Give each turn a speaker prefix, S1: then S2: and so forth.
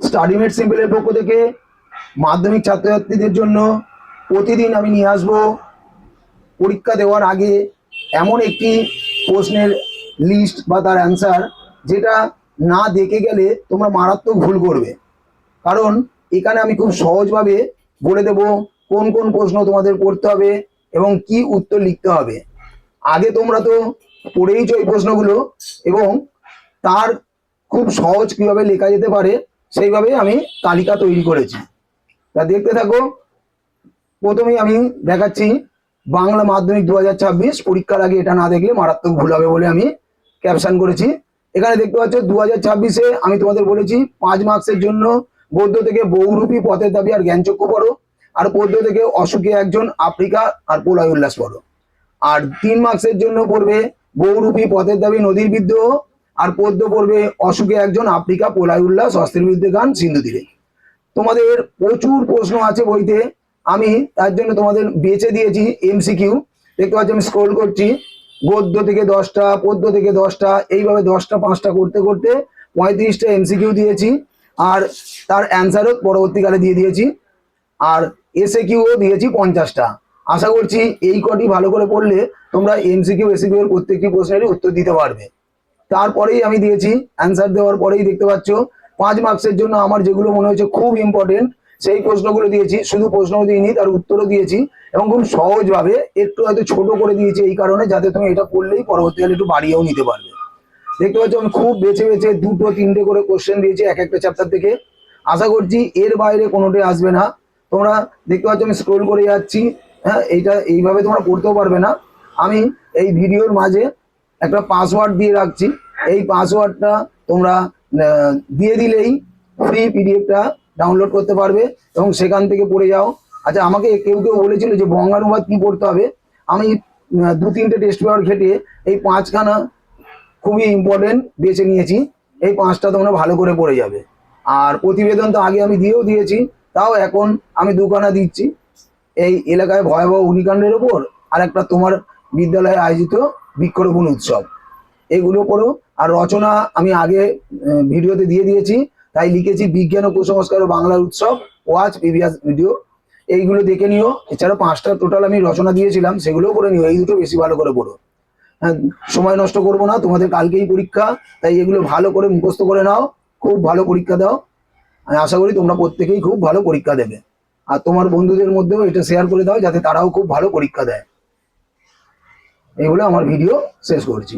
S1: স্টাডিমেট সিম্পলের পক্ষ থেকে মাধ্যমিক ছাত্রছাত্রীদের জন্য প্রতিদিন আমি নিয়ে আসব। পরীক্ষা দেওয়ার আগে এমন একটি প্রশ্নের লিস্ট বা তার অ্যান্সার যেটা না দেখে গেলে তোমরা মারাত্মক ভুল করবে। কারণ এখানে আমি খুব সহজভাবে বলে দেব কোন কোন প্রশ্ন তোমাদের পড়তে হবে এবং কি উত্তর লিখতে হবে। আগে তোমরা তো পড়েইছো এই প্রশ্নগুলো এবং তার খুব সহজ কীভাবে লেখা যেতে পারে সেইভাবে আমি তালিকা তৈরি করেছি। তা দেখতে থাকো, প্রথমেই আমি দেখাচ্ছি বাংলা মাধ্যমিক দু হাজার ছাব্বিশ পরীক্ষার আগে এটা না দেখলে মারাত্মক ভুল হবে বলে আমি ক্যাপশন করেছি। এখানে দেখতে পাচ্ছ, দু হাজার ছাব্বিশে আমি তোমাদের বলেছি পাঁচ মার্কসের জন্য গদ্য থেকে বহুরূপী পথের দাবি আর জ্ঞানচক্ষু পড়ো, আর পদ্য থেকে অসুখে একজন আফ্রিকা আর প্রলয় উল্লাস পড়ো। আর তিন মার্কসের জন্য পড়বে বহুরূপী পথের দাবি নদীর বিদ্রোহ আর পদ্য পড়বে অসুখে একজন আফ্রিকা প্রলয় উল্লাস অস্ত্রের বিরুদ্ধে গান সিন্ধু তীরে তোমাদের প্রচুর প্রশ্ন আছে বইতে। আমি তার জন্য তোমাদের বেছে দিয়েছি এমসিকিউ দেখতে পাচ্ছি, আমি স্ক্রোল করছি। গদ্য থেকে দশটা, পদ্য থেকে দশটা, এইভাবে দশটা, পাঁচটা করতে করতে পঁয়ত্রিশটা এমসিকিউ দিয়েছি। আর তার অ্যান্সারও পরবর্তীকালে দিয়ে দিয়েছি। আর এসে কিউও দিয়েছি পঞ্চাশটা। আশা করছি এই কটি ভালো করে পড়লে তোমরা এমসিকিউ এসিকিউ এর প্রত্যেকটি প্রশ্নেরই উত্তর দিতে পারবে। তারপরেই আমি দিয়েছি অ্যান্সার দেওয়ার পরেই দেখতে পাচ্ছ, পাঁচ মার্কসের জন্য আমার যেগুলো মনে হয়েছে খুব ইম্পর্টেন্ট সেই প্রশ্নগুলো দিয়েছি, শুধু প্রশ্ন দিইনি, তার উত্তরও দিয়েছি এবং খুব সহজভাবে একটু হয়তো ছোট করে দিয়েছি এই কারণে যাতে তুমি এটা করলেই পরবর্তীকালে একটু বাড়িয়েও নিতে পারবে। দেখতে পাচ্ছ, আমি খুব বেছে বেছে দুটো, তিনটে করে কোশ্চেন দিয়েছি এক একটা চ্যাপ্টার থেকে। আশা করছি এর বাইরে কোনোটাই আসবে না। তোমরা দেখতে পাচ্ছ, আমি স্ক্রোল করে যাচ্ছি হ্যাঁ এইটা এইভাবে তোমরা পড়তেও পারবে না। আমি এই ভিডিওর মাঝে একটা পাসওয়ার্ড দিয়ে রাখছি। এই পাসওয়ার্ডটা তোমরা দিয়ে দিলেই ফ্রি পিডিএফটা ডাউনলোড করতে পারবে এবং সেখান থেকে পড়ে যাও। আচ্ছা আমাকে কেউ কেউ বলেছিল যে বঙ্গানুবাদ কি পড়তে হবে? আমি দু তিনটে টেস্ট পেপার ঘেটে এই পাঁচখানা খুবই ইম্পর্টেন্ট বেছে নিয়েছি। এই পাঁচটা তোমরা ভালো করে পড়ে যাবে। আর প্রতিবেদন তো আগে আমি দিয়েও দিয়েছি, তাও এখন আমি দুখানা দিচ্ছি। এই এলাকায় ভয়াবহ অগ্নিকাণ্ডের ওপর আর একটা তোমার বিদ্যালয়ে আয়োজিত বৃক্ষরোপণ উৎসব। এগুলো করো। আর রচনা আমি আগে ভিডিওতে দিয়ে দিয়েছি। তাই লিখেছি বিজ্ঞান ও কুসংস্কার ও বাংলার উৎসব। Watch previous video. এইগুলো দেখে নিও। এছাড়া পাঁচটা টোটাল আমি রচনা দিয়েছিলাম। সেগুলোও করে নিও। এই দুটো বেশি ভালো করে পড়ো। হ্যাঁ সময় নষ্ট করব না। তোমাদের কালকেই পরীক্ষা। তাই এগুলো ভালো করে মুখস্থ করে নাও। খুব ভালো পরীক্ষা দাও। আমি আশা করি তোমরা প্রত্যেকেই খুব ভালো পরীক্ষা দেবে। আর তোমার বন্ধুদের মধ্যেও এটা শেয়ার করে দাও, যাতে তারাও খুব ভালো পরীক্ষা দেয়। এই বলে আমার ভিডিও শেষ করছি।